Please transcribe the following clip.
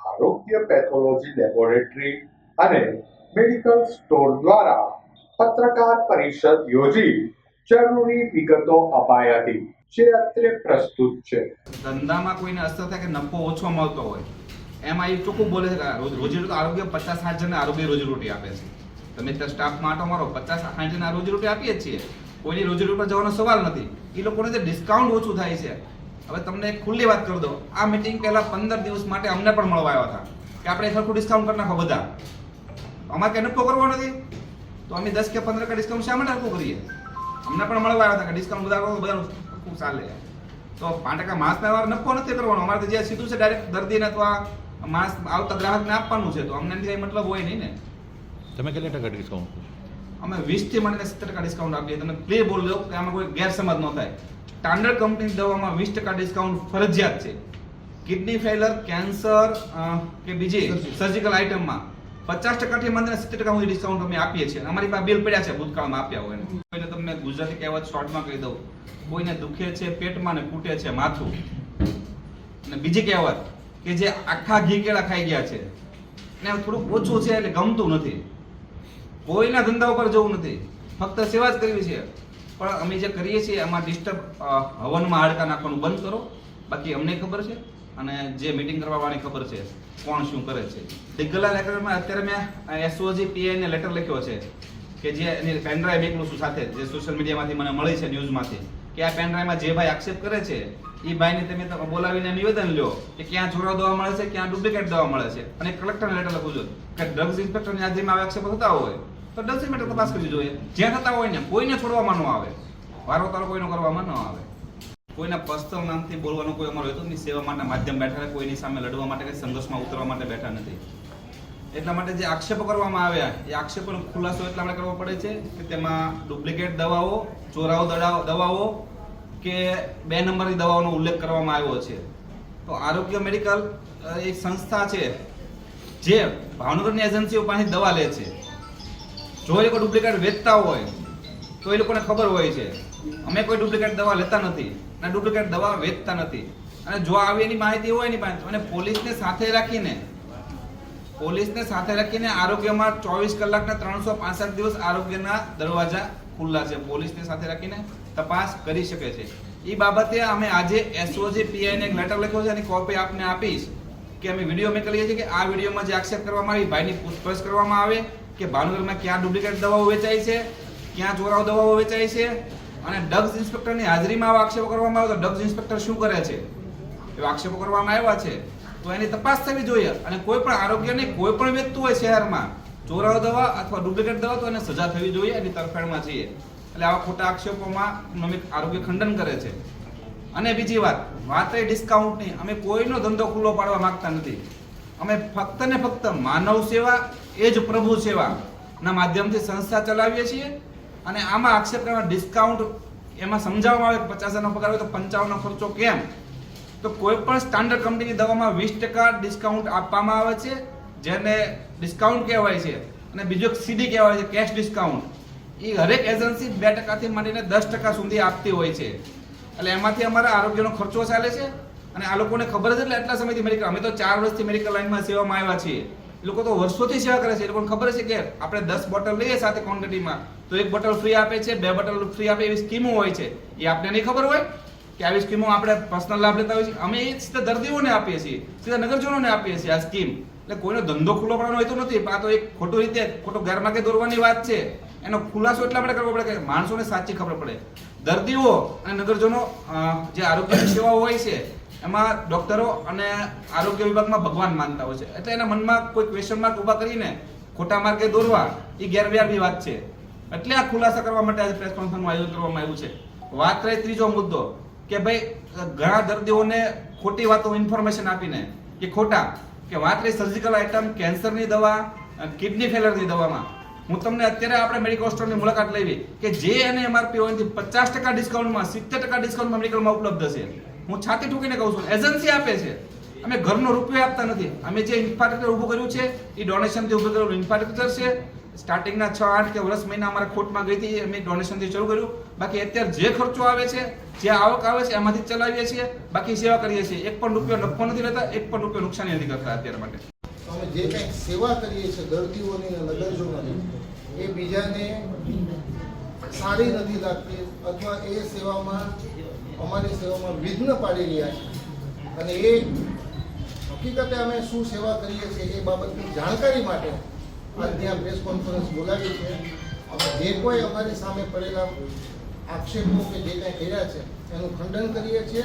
આરોગ્ય pathology laboratory અને medical store દ્વારા પત્રકાર પરિષદ યોજી જરૂરી વિગતો અપાઈ હતી. જે અત્રે પ્રસ્તુત છે. ધંધામાં કોઈને અસર થાય કે નફો ઓછો મળતો હોય, એમાં એ ચોખ્ખું બોલે છે કે રોજ, રોજીરોટી આરોગ્ય પચાસ સાઠ જણને આરોગ્ય રોજીરોટી આપે છે. તમે ત્યાં સ્ટાફમાં આટો મારો, પચાસ સાઠ જણને રોજીરોટી આપીએ છીએ. કોઈની રોજીરોટી પર જવાનો સવાલ નથી. એ લોકોને જે ડિસ્કાઉન્ટ ઓછું થાય છે હવે તમને એક ખુલ્લી વાત કરી દો આ મીટિંગ પહેલા પંદર દિવસ માટે અમને પણ મળવા આવ્યા હતા. કે આપણે સરખું ડિસ્કાઉન્ટ કરી નાખો બધા. અમારે કઈ નફો કરવો નથી. તો અમે દસ કે પંદર ટકા ડિસ્કાઉન્ટ શા માટે હરખું કરીએ? અમને પણ મળવા આવ્યા હતા કે ડિસ્કાઉન્ટ બધા કરો બધાનું ખૂબ ચાલે. તો પાંચ ટકા માસના વાર નફો નથી કરવાનો. અમારે તો જે સીધું છે ડાયરેક્ટ દર્દીને અથવા માસ આવતા ગ્રાહકને આપવાનું છે. તો અમને કંઈ મતલબ હોય નહીં ને. તમે કેટલા ટકા ડિસ્કાઉન્ટ અમે વીસથી મળીને સત્તર ટકા ડિસ્કાઉન્ટ આપીએ તમે ક્લિયર બોલ દો કે આમાં કોઈ ગેરસમજ ન થાય. સ્ટાન્ડર્ડ કંપની દવામાં વીસ ટકા ડિસ્કાઉન્ટ ફરજિયાત છે. કિડની ફેલર કેન્સર કે બીજી સર્જિકલ આઇટમમાં પચાસ ટકાથી માંડીને સિત્તેર ટકા સુધી ડિસ્કાઉન્ટ અમે આપીએ છીએ. અમારી પાસે બિલ પડ્યા છે ભૂતકાળમાં આપ્યા હોય. કોઈને તમને ગુજરાતી કહેવત શોર્ટમાં કહી દઉં. કોઈને દુખે છે પેટમાં ને કૂટે છે માથું. અને બીજી કહેવત કે જે આખા ઘી કેળા ખાઈ ગયા છે. ને થોડુંક ઓછું છે એટલે ગમતું નથી. કોઈના ધંધા ઉપર જવું નથી. ફક્ત સેવા જ કરવી છે. પણ અમે જે કરીએ છીએ, એમાં ડિસ્ટર્બ હવનમાં હાડકા નાખવાનું બંધ કરો. બાકી અમને ખબર છે અને જે મીટિંગ કરવાવાળી ખબર છે કોણ શું કરે છે. દિગ્ગલા લેટરમાં અત્યારે મેં એસઓજી પીઆઈને લેટર લખ્યો છે કે જે એની પેનડ્રાઈવ એકલું છું સાથે, જે સોશિયલ મીડિયામાંથી મને મળી છે ન્યૂઝમાંથી કે આ પેનડ્રાઈવમાં જે ભાઈ આક્ષેપ કરે છે એ ભાઈને તમે બોલાવીને નિવેદન લ્યો કે ક્યાં ચોરા દવા મળે છે, ક્યાં ડુપ્લિકેટ દવા મળે છે. અને કલેક્ટરને લેટર લખું છું કે ડ્રગ્સ ઇન્સ્પેક્ટરની હાજરીમાં આક્ષેપો થતા હોય તો ડ્રગ્સ મેટર તપાસ કરવી જોઈએ. જ્યાં થતા હોય ને કોઈને છોડવામાં ન આવે. વારો તારો કોઈનો કરવામાં ન આવે. કોઈના પર્સનલ નામથી બોલવાનું કોઈ અમારો હેતુ નહીં. સેવા માટે માધ્યમ બેઠા કોઈની સામે લડવા માટે કે સંઘર્ષમાં ઉતરવા માટે બેઠા નથી. એટલા માટે જે આક્ષેપો કરવામાં આવ્યા, એ આક્ષેપોનો ખુલાસો એટલા માટે કરવો પડે છે કે તેમાં ડુપ્લિકેટ દવાઓ, ચોરાઓ દવાઓ કે બે નંબરની દવાઓનો ઉલ્લેખ કરવામાં આવ્યો છે. તો આરોગ્ય મેડિકલ એક સંસ્થા છે જે ભાવનગરની એજન્સીઓ પાસે દવા લે છે. જો એ લોકો ડુપ્લિકેટ વેચતા હોય, તો એ લોકોને ખબર હોય છે. અમે કોઈ ડુપ્લિકેટ દવા લેતા નથી અને ડુપ્લિકેટ દવા વેચતા નથી. અને જો આવી એની માહિતી હોય એની પાસે, અને પોલીસને સાથે રાખીને, પોલીસને સાથે રાખીને આરોગ્યમાં ચોવીસ કલાકના ત્રણસો પાસઠ દિવસ આરોગ્યના દરવાજા ખુલ્લા છે. પોલીસને સાથે રાખીને તપાસ કરી શકે છે. એ બાબતે અમે આજે એસઓજી પીઆઈને એક લેટર લખ્યો છે એની કોપી આપને આપીશ કે અમે વીડિયો મેં કરીએ છીએ કે આ વિડીયોમાં જે આક્ષેપ કરવામાં આવી ભાઈની પૂછપરછ કરવામાં આવે. કે ભાવનગરમાં ક્યાં ડુપ્લિકેટ દવાઓ વેચાય છે, ક્યાં ચોરાવ દવાઓ વેચાય છે અને ડ્રગ્સ ઇન્સ્પેક્ટરની હાજરીમાં આવા આક્ષેપો કરવામાં આવે તો ડ્રગ્સ ઇન્સ્પેક્ટર શું કરે છે? એવા આક્ષેપો કરવામાં આવ્યા છે. તો એની તપાસ થવી જોઈએ અને કોઈ પણ આરોગ્યને કોઈ પણ વેચતું હોય શહેરમાં ચોરાવ દવા અથવા ડુપ્લિકેટ દવા, તો એને સજા થવી જોઈએ, એની તરફેણમાં છીએ એટલે આવા ખોટા આક્ષેપોમાં અમે આરોગ્ય ખંડન કરે છે. અને બીજી વાત વાત એ ડિસ્કાઉન્ટની અમે કોઈનો ધંધો ખુલ્લો પાડવા માંગતા નથી. અમે ફક્ત ને ફક્ત માનવ સેવા, એ જ પ્રભુ સેવા ના માધ્યમથી સંસ્થા ચલાવીએ છીએ. અને આમાં આક્ષેપ ડિસ્કાઉન્ટ એમાં સમજાવવામાં આવે પચાસ હજારનો પગાર હોય તો પંચાવનનો ખર્ચો કેમ? તો કોઈ પણ સ્ટાન્ડર્ડ કંપનીની દવામાં વીસ ટકા ડિસ્કાઉન્ટ આપવામાં આવે છે, જેને ડિસ્કાઉન્ટ કહેવાય છે. અને બીજું સીડી કહેવાય છે કેશ ડિસ્કાઉન્ટ એ હરેક એજન્સી બે ટકાથી માંડીને દસ ટકા સુધી આપતી હોય છે. એટલે એમાંથી અમારા આરોગ્યનો ખર્ચો ચાલે છે અને આ લોકોને ખબર જ એટલે એટલા સમયથી મેડિકલ અમે તો ચાર વર્ષથી મેડિકલ લાઈનમાં સેવામાં આવ્યા છીએ. એ લોકો તો વર્ષોથી સેવા કરે છે. એ લોકોને ખબર છે કે આપણે દસ બોટલ લઈએ સાથે ક્વોન્ટિટીમાં તો એક બોટલ ફ્રી આપે છે, બે બોટલ ફ્રી આપે એવી સ્કીમો હોય છે. એ આપણે નહીં ખબર હોય કે આવી સ્કીમો આપણે પર્સનલ લાભ લેતા હોય છે. અમે એ સીધા દર્દીઓને આપીએ છીએ. સીધા નગરજનોને આપીએ છીએ આ સ્કીમ. એટલે કોઈનો ધંધો ખુલ્લો પડવાનો હોય તો નથી આ તો એક ખોટું રીતે, ખોટો ગેરમાર્ગે દોરવાની વાત છે. એનો ખુલાસો એટલા માટે કરવો પડે કે માણસોને સાચી ખબર પડે. દર્દીઓ અને નગરજનો જે આરોગ્યની સેવાઓ હોય છે એમાં ડોક્ટરો અને આરોગ્ય વિભાગમાં ભગવાન માનતા હોય છે. એટલે એના મનમાં કોઈ ક્વેશ્ચન માર્ક ઊભા કરીને ખોટા માર્ગે દોરવા, એ ગેરવ્યાજબી વાત છે. એટલે આ ખુલાસા કરવા માટે આજે પ્રેસ કોન્ફરન્સનું આયોજન કરવામાં આવ્યું છે. વાત રહી ત્રીજો મુદ્દો, કે ભાઈ, ઘણા દર્દીઓને ખોટી વાતો ઇન્ફોર્મેશન આપીને, કે ખોટા, કે વાત રહી સર્જિકલ આઇટમ કેન્સરની દવા કિડની ફેલરની દવામાં. હું તમને અત્યારે આપણે મેડિકલ સ્ટોરની મુલાકાત લેવી, કે જે એને એમઆરપી હોય પચાસ ટકા ડિસ્કાઉન્ટમાં સિત્તેર ટકા ડિસ્કાઉન્ટમાં મેડિકલમાં ઉપલબ્ધ છે હું છાતી ઠૂકીને કહું છું એજન્સી આપે છે. અમે ઘરનો રૂપિયો આપતા નથી. અમે જે ઇન્ફ્રાસ્ટ્રક્ચર ઊભું કર્યું છે, એ ડોનેશનથી ઊભું કરેલું ઇન્ફ્રાસ્ટ્રક્ચર છે. સ્ટાર્ટિંગના છ, આઠ કે વર્ષ મહિના અમારા ખોટમાં ગઈ હતી, અમે ડોનેશનથી શરૂ કર્યું. બાકી અત્યારે જે ખર્ચો આવે છે, જે આવક આવે છે, એમાંથી ચલાવીએ છીએ. બાકી સેવા કરીએ છીએ. એક પણ રૂપિયો નફો નથી લેતા, એક પણ રૂપિયો નુકસાની નથી કરતા અત્યારે માટે. અમે જે કંઈક સેવા કરીએ છીએ, દર્દીઓની નગરજનોની એ બીજાને સારી નથી લાગતી અથવા એ સેવામાં અમારી સેવામાં વિઘ્ન પાડી રહ્યા છે. અને એ હકીકતે અમે શું સેવા કરીએ છીએ એ બાબતની જાણકારી માટે આજે ત્યાં પ્રેસ કોન્ફરન્સ બોલાવી છે. અમે જે કોઈ અમારી સામે પડેલા આક્ષેપો કે જે કંઈ કર્યા છે, એનું ખંડન કરીએ છીએ.